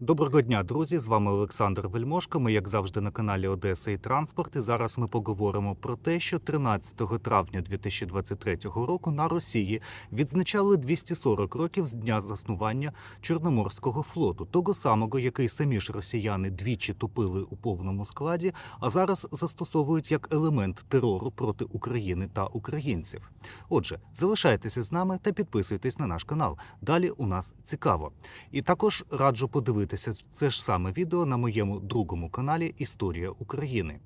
Доброго дня, друзі! З вами Олександр Вельмошко. Ми, як завжди, на каналі Одеса і Транспорт. І зараз ми поговоримо про те, що 13 травня 2023 року на Росії відзначали 240 років з дня заснування Чорноморського флоту, того самого, який самі ж росіяни двічі тупили у повному складі, а зараз застосовують як елемент терору проти України та українців. Отже, залишайтеся з нами та підписуйтесь на наш канал. Далі у нас цікаво. І також раджу подивитися це ж саме відео на моєму другому каналі Історія України.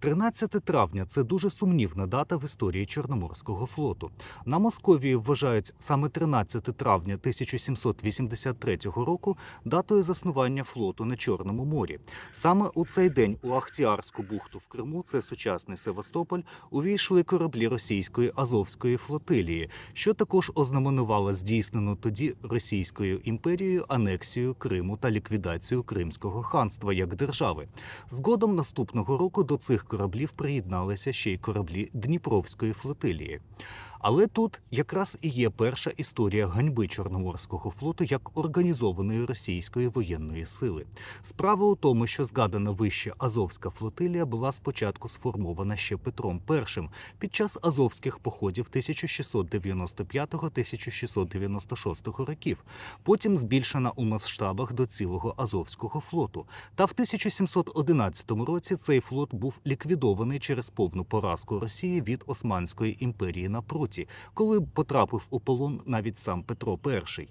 13 травня це дуже сумнівна дата в історії Чорноморського флоту. На Московії вважають саме 13 травня 1783 року датою заснування флоту на Чорному морі. Саме у цей день у Ахтіарську бухту в Криму, це сучасний Севастополь, увійшли кораблі російської Азовської флотилії, що також ознаменувало здійснену тоді Російською імперією анексію Криму та ліквідацію Кримського ханства як держави. Згодом наступного року до цих кораблів приєдналися ще й кораблі Дніпровської флотилії. Але тут якраз і є перша історія ганьби Чорноморського флоту як організованої російської воєнної сили. Справа у тому, що згадана вище Азовська флотилія була спочатку сформована ще Петром І під час азовських походів 1695-1696 років, потім збільшена у масштабах до цілого Азовського флоту. Та в 1711 році цей флот був ліквідований через повну поразку Росії від Османської імперії на пруті, коли потрапив у полон навіть сам Петро І.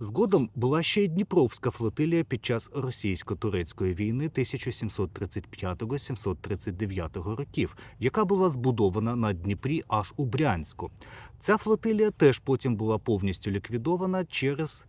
Згодом була ще й Дніпровська флотилія під час російсько-турецької війни 1735-1739 років, яка була збудована на Дніпрі аж у Брянську. Ця флотилія теж потім була повністю ліквідована через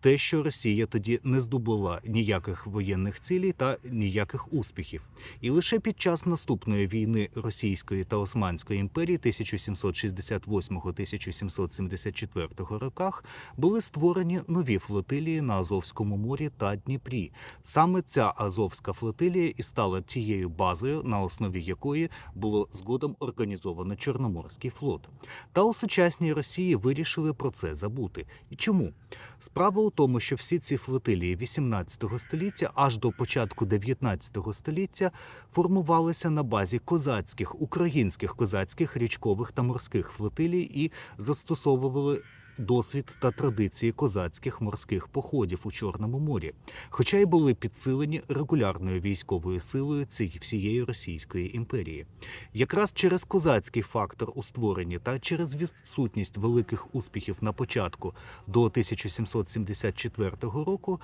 те, що Росія тоді не здобула ніяких воєнних цілей та ніяких успіхів. І лише під час наступної війни Російської та Османської імперії 1768-1774 роках були створені нові флотилії на Азовському морі та Дніпрі. Саме ця Азовська флотилія і стала тією базою, на основі якої було згодом організовано Чорноморський флот. Та у сучасній Росії вирішили про це забути. І чому? Справа тому, що всі ці флотилії 18 століття аж до початку 19 століття формувалися на базі козацьких українських козацьких річкових та морських флотилій і застосовували. Досвід та традиції козацьких морських походів у Чорному морі, хоча й були підсилені регулярною військовою силою цієї всієї Російської імперії. Якраз через козацький фактор у створенні та через відсутність великих успіхів на початку до 1774 року.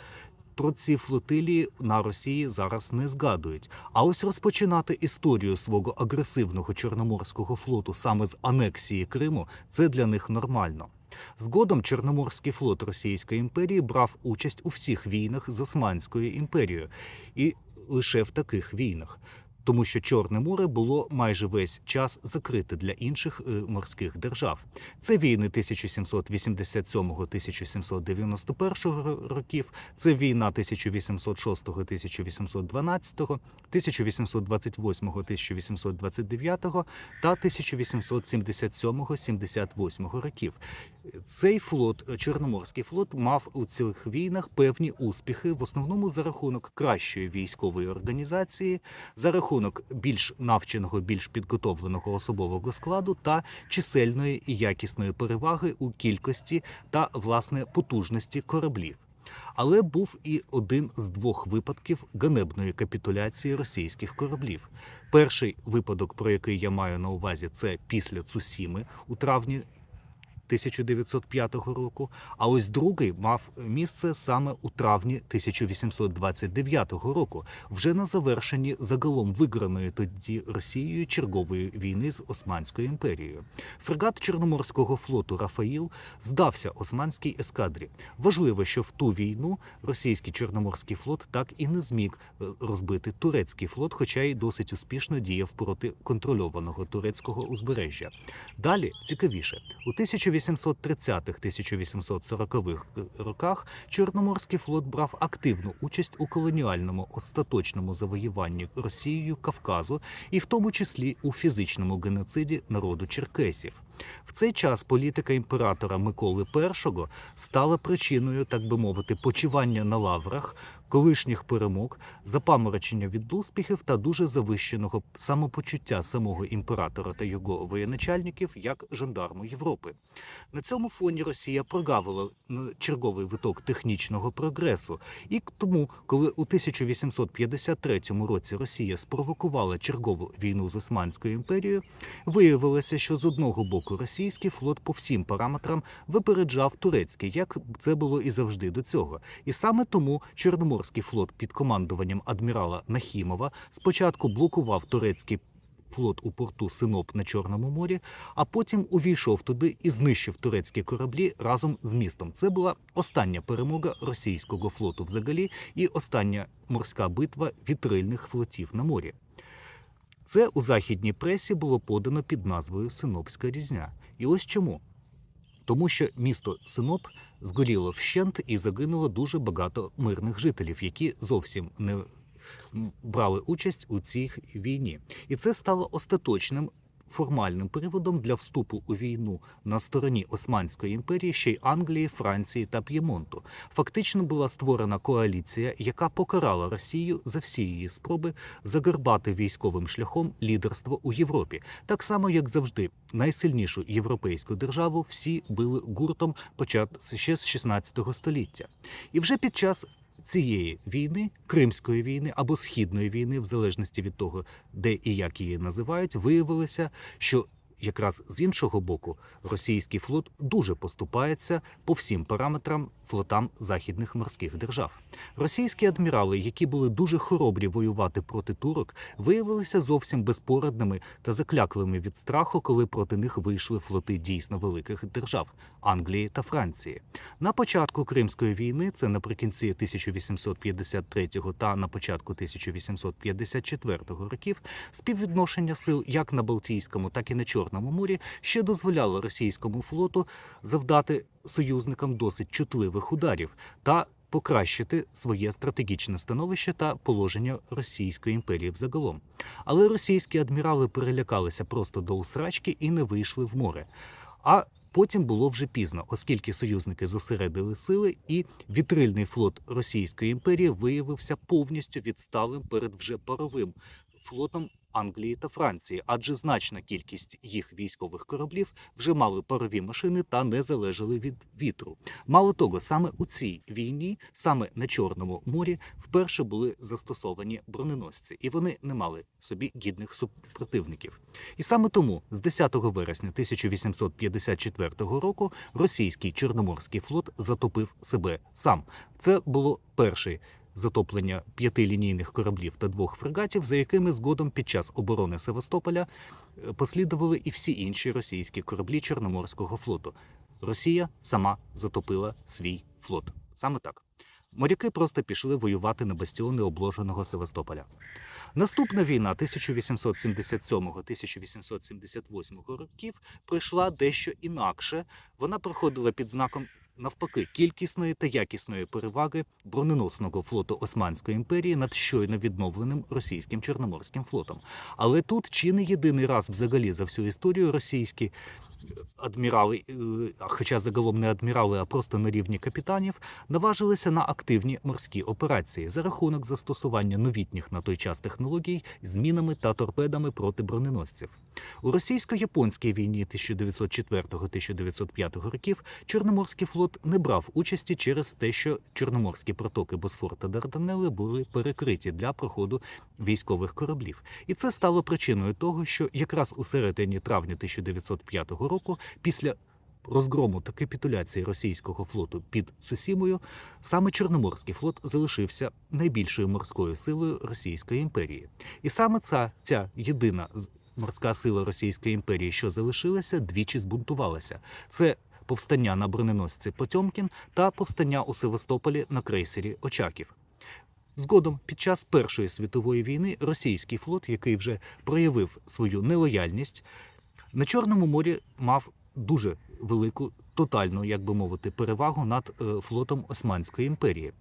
Про ці флотилії на Росії зараз не згадують. А ось розпочинати історію свого агресивного чорноморського флоту саме з анексії Криму це для них нормально. Згодом Чорноморський флот Російської імперії брав участь у всіх війнах з Османською імперією, і лише в таких війнах. Тому що Чорне море було майже весь час закрите для інших е, морських держав. Це війни 1787-1791 років, це війна 1806-1812, 1828-1829 та 1877-78 років. Цей флот, Чорноморський флот, мав у цих війнах певні успіхи, в основному за рахунок кращої військової організації, за рахунок більш навченого, більш підготовленого особового складу та чисельної і якісної переваги у кількості та власне потужності кораблів. Але був і один з двох випадків ганебної капітуляції російських кораблів. Перший випадок, про який я маю на увазі, це після Цусіми у травні 1905 року. А ось другий мав місце саме у травні 1829 року, вже на завершенні загалом виграної тоді Росією чергової війни з Османською імперією. Фрегат Чорноморського флоту Рафаїл здався Османській ескадрі. Важливо, що в ту війну російський чорноморський флот так і не зміг е, розбити турецький флот, хоча й досить успішно діяв проти контрольованого турецького узбережжя. Далі цікавіше у 1830-1840-х роках Чорноморський флот брав активну участь у колоніальному остаточному завоюванні Росією Кавказу, і в тому числі у фізичному геноциді народу черкесів. В цей час політика імператора Миколи І стала причиною, так би мовити, почивання на лаврах, колишніх перемог, запаморочення від успіхів та дуже завищеного самопочуття самого імператора та його воєначальників як жандарму Європи. На цьому фоні Росія прогавила н- черговий виток технічного прогресу, і тому, коли у 1853 році Росія спровокувала чергову війну з Османською імперією, виявилося, що з одного боку російський флот по всім параметрам випереджав турецький, як це було і завжди до цього. І саме тому Чорноморський флот під командуванням адмірала Нахімова спочатку блокував турецький флот у порту Синоп на Чорному морі, а потім увійшов туди і знищив турецькі кораблі разом з містом. Це була остання перемога російського флоту взагалі і остання морська битва вітрильних флотів на морі. Це у західній пресі було подано під назвою Синопська різня. І ось чому. Тому що місто Синоп згоріло вщент і загинуло дуже багато мирних жителів, які зовсім не брали участь у цій війні. І це стало остаточним формальним приводом для вступу у війну на стороні Османської імперії ще й Англії, Франції та П'ємонту. Фактично була створена коаліція, яка покарала Росію за всі її спроби загарбати військовим шляхом лідерство у Європі. Так само, як завжди, найсильнішу європейську державу всі били гуртом почат ще з 16 століття. І вже під час цієї війни, Кримської війни або Східної війни, в залежності від того, де і як її називають, виявилося, що якраз з іншого боку російський флот дуже поступається по всім параметрам флотам західних морських держав. Російські адмірали, які були дуже хоробрі воювати проти турок, виявилися зовсім безпорадними та закляклими від страху, коли проти них вийшли флоти дійсно великих держав Англії та Франції. На початку Кримської війни, це наприкінці 1853 та на початку 1854 років, співвідношення сил як на Балтійському, так і на Чорному морі ще дозволяло російському флоту завдати союзникам досить чутливих ударів та покращити своє стратегічне становище та положення Російської імперії взагалом. Але російські адмірали перелякалися просто до усрачки і не вийшли в море. А потім було вже пізно, оскільки союзники зосередили сили, і вітрильний флот Російської імперії виявився повністю відсталим перед вже паровим флотом Англії та Франції, адже значна кількість їх військових кораблів вже мали парові машини та не залежали від вітру. Мало того, саме у цій війні, саме на Чорному морі, вперше були застосовані броненосці, і вони не мали собі гідних супротивників. І саме тому з 10 вересня 1854 року російський чорноморський флот затопив себе сам. Це було перший затоплення п'яти лінійних кораблів та двох фрегатів, за якими згодом під час оборони Севастополя е, послідували і всі інші російські кораблі Чорноморського флоту. Росія сама затопила свій флот. Саме так. Моряки просто пішли воювати на бастіони обложеного Севастополя. Наступна війна 1877-1878 років пройшла дещо інакше. Вона проходила під знаком навпаки кількісної та якісної переваги броненосного флоту Османської імперії над щойно відновленим російським чорноморським флотом. Але тут чи не єдиний раз взагалі за всю історію російські адмірали, е, хоча загалом не адмірали, а просто на рівні капітанів, наважилися на активні морські операції за рахунок застосування новітніх на той час технологій з мінами та торпедами проти броненосців. У російсько-японській війні 1904-1905 років Чорноморський флот не брав участі через те, що чорноморські протоки Босфор та Дарданели були перекриті для проходу військових кораблів. І це стало причиною того, що якраз у середині травня 1905 року, після розгрому та капітуляції російського флоту під Цусімою, саме Чорноморський флот залишився найбільшою морською силою Російської імперії. І саме ця, ця єдина морська сила Російської імперії, що залишилася, двічі збунтувалася. Це повстання на броненосці Потьомкін та повстання у Севастополі на крейсері Очаків. Згодом, під час Першої світової війни, російський флот, який вже проявив свою нелояльність, на Чорному морі мав дуже велику тотальну, як би мовити, перевагу над е, флотом Османської імперії.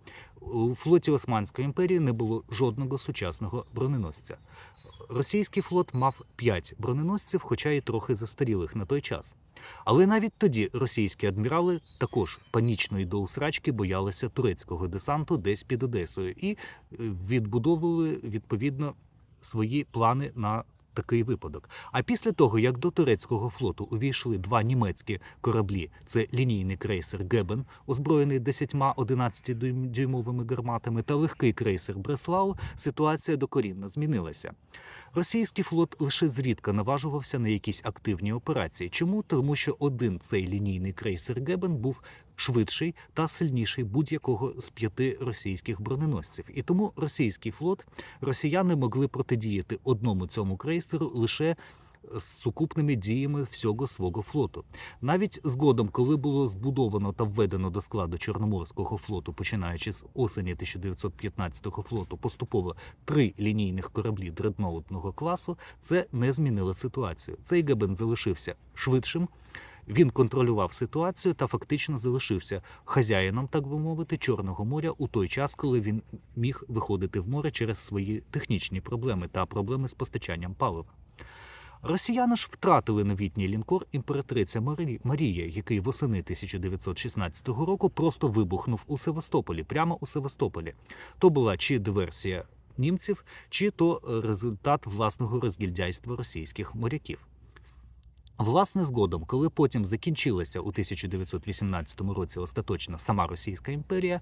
У флоті Османської імперії не було жодного сучасного броненосця. Російський флот мав 5 броненосців, хоча й трохи застарілих на той час. Але навіть тоді російські адмірали також панічно і до усрачки боялися турецького десанту десь під Одесою і е, відбудовували відповідно свої плани на такий випадок. А після того, як до турецького флоту увійшли два німецькі кораблі, це лінійний крейсер Гебен, озброєний 10 11-дюймовими гарматами, та легкий крейсер Бреслау, ситуація докорінно змінилася. Російський флот лише зрідка наважувався на якісь активні операції. Чому? Тому що один цей лінійний крейсер Гебен був швидший та сильніший будь-якого з п'яти російських броненосців. І тому російський флот росіяни могли протидіяти одному цьому крейсеру лише з сукупними діями всього свого флоту. Навіть згодом, коли було збудовано та введено до складу Чорноморського флоту, починаючи з осені 1915 флоту, поступово три лінійних кораблі дредноутного класу, це не змінило ситуацію. Цей Гебен залишився швидшим. Він контролював ситуацію та фактично залишився хазяїном, так би мовити, Чорного моря у той час, коли він міг виходити в море через свої технічні проблеми та проблеми з постачанням палива. Росіяни ж втратили новітній лінкор імператриця Марі- Марія, який восени 1916 року просто вибухнув у Севастополі, прямо у Севастополі. То була чи диверсія німців, чи то результат власного розгільдяйства російських моряків. Власне, згодом, коли потім закінчилася у 1918 році остаточно сама Російська імперія,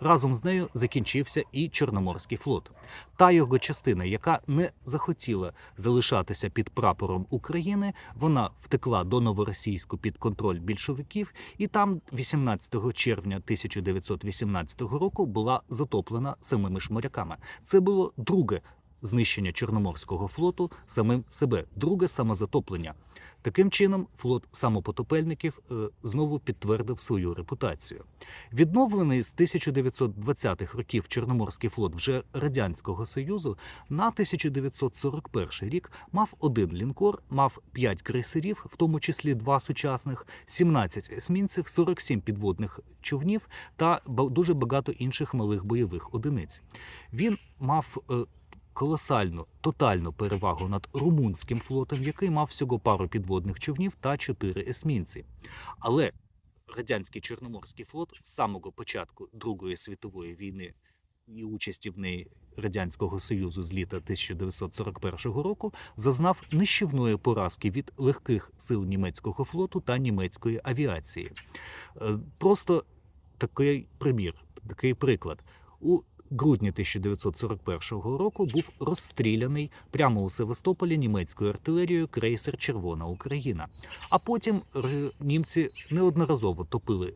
разом з нею закінчився і Чорноморський флот. Та його частина, яка не захотіла залишатися під прапором України, вона втекла до новоросійську під контроль більшовиків, і там 18 червня 1918 року була затоплена самими ж моряками. Це було друге знищення Чорноморського флоту самим себе, друге самозатоплення. Таким чином, флот самопотопельників е, знову підтвердив свою репутацію. Відновлений з 1920-х років Чорноморський флот вже радянського союзу на 1941 рік мав один лінкор, мав 5 крейсерів, в тому числі два сучасних, 17 есмінців, 47 підводних човнів та дуже багато інших малих бойових одиниць. Він мав е, колосальну тотальну перевагу над румунським флотом, який мав всього пару підводних човнів та чотири есмінці. Але радянський Чорноморський флот з самого початку Другої світової війни і участі в неї Радянського Союзу з літа 1941 року зазнав нищівної поразки від легких сил німецького флоту та німецької авіації. Е, Просто такий примір, такий приклад. У грудні 1941 року був розстріляний прямо у Севастополі німецькою артилерією крейсер Червона Україна. А потім р- німці неодноразово топили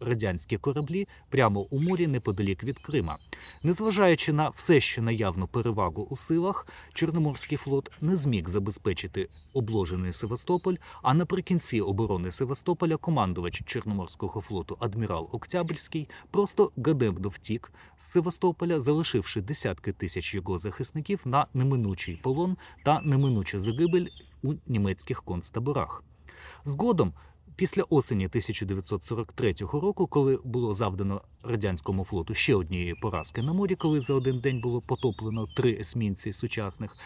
радянські кораблі прямо у морі неподалік від Крима. Незважаючи на все ще наявну перевагу у силах, Чорноморський флот не зміг забезпечити обложений Севастополь. А наприкінці оборони Севастополя командувач Чорноморського флоту адмірал Октябрьський просто гадемно втік з Севастополя, залишивши десятки тисяч його захисників на неминучий полон та неминучу загибель у німецьких концтаборах. Згодом, після осені 1943 року, коли було завдано радянському флоту ще однієї поразки на морі, коли за один день було потоплено три есмінці сучасних,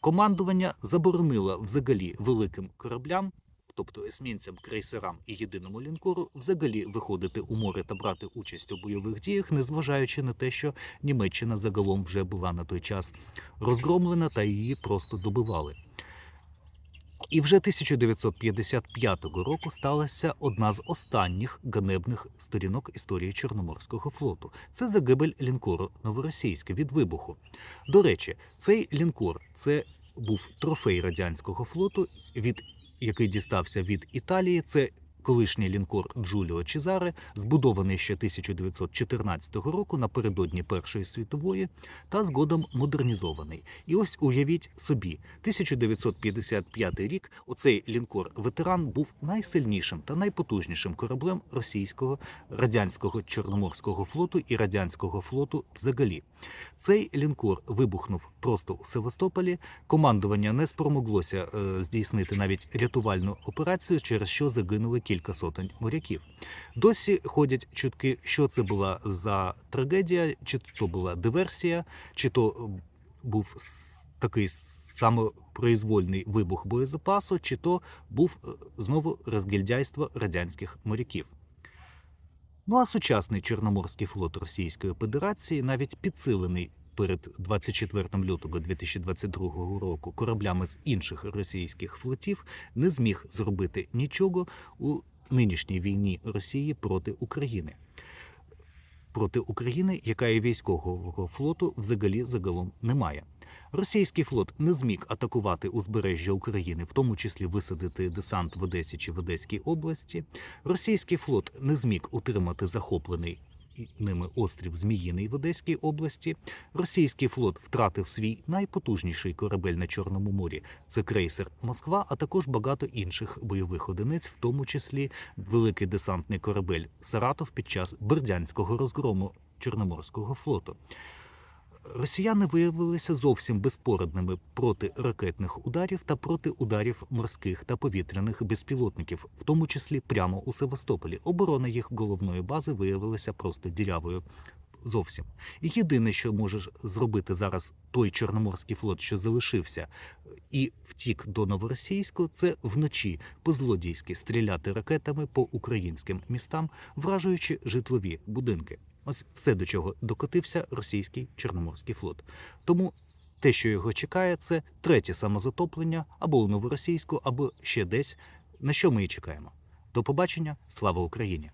командування заборонило взагалі великим кораблям. Тобто есмінцям, крейсерам і єдиному лінкору взагалі виходити у море та брати участь у бойових діях, незважаючи на те, що Німеччина загалом вже була на той час розгромлена та її просто добивали. І вже 1955 року сталася одна з останніх ганебних сторінок історії Чорноморського флоту. Це загибель лінкору Новоросійське від вибуху. До речі, цей лінкор це був трофей радянського флоту, від який дістався від Італії. Це колишній лінкор Джуліо Чезаре, збудований ще 1914 року напередодні Першої світової, та згодом модернізований. І ось уявіть собі, 1955 рік оцей лінкор ветеран був найсильнішим та найпотужнішим кораблем російського радянського чорноморського флоту і радянського флоту взагалі. Цей лінкор вибухнув просто у Севастополі. Командування не спромоглося е, здійснити навіть рятувальну операцію, через що загинули кілька сотень моряків. Досі ходять чутки, що це була за трагедія, чи то була диверсія, чи то був такий произвольний вибух боєзапасу, чи то був е, знову розгільдяйство радянських моряків. Ну а сучасний Чорноморський флот Російської Федерації, навіть підсилений перед 24 лютого 2022 року кораблями з інших російських флотів, не зміг зробити нічого у нинішній війні Росії проти України. Проти України, яка і військового флоту взагалі загалом немає. Російський флот не зміг атакувати узбережжя України, в тому числі висадити десант в Одесі чи в Одеській області. Російський флот не зміг утримати захоплений ними острів Зміїний в Одеській області. Російський флот втратив свій найпотужніший корабель на Чорному морі. Це крейсер Москва, а також багато інших бойових одиниць, в тому числі великий десантний корабель Саратов під час бердянського розгрому Чорноморського флоту. Росіяни виявилися зовсім безпорадними проти ракетних ударів та проти ударів морських та повітряних безпілотників, в тому числі прямо у Севастополі. Оборона їх головної бази виявилася просто дірявою. Зовсім єдине, що може зробити зараз той чорноморський флот, що залишився, і втік до новоросійську, це вночі по-злодійськи стріляти ракетами по українським містам, вражуючи житлові будинки. Ось все до чого докотився російський чорноморський флот. Тому те, що його чекає, це третє самозатоплення або у новоросійську, або ще десь. На що ми і чекаємо. До побачення, слава Україні!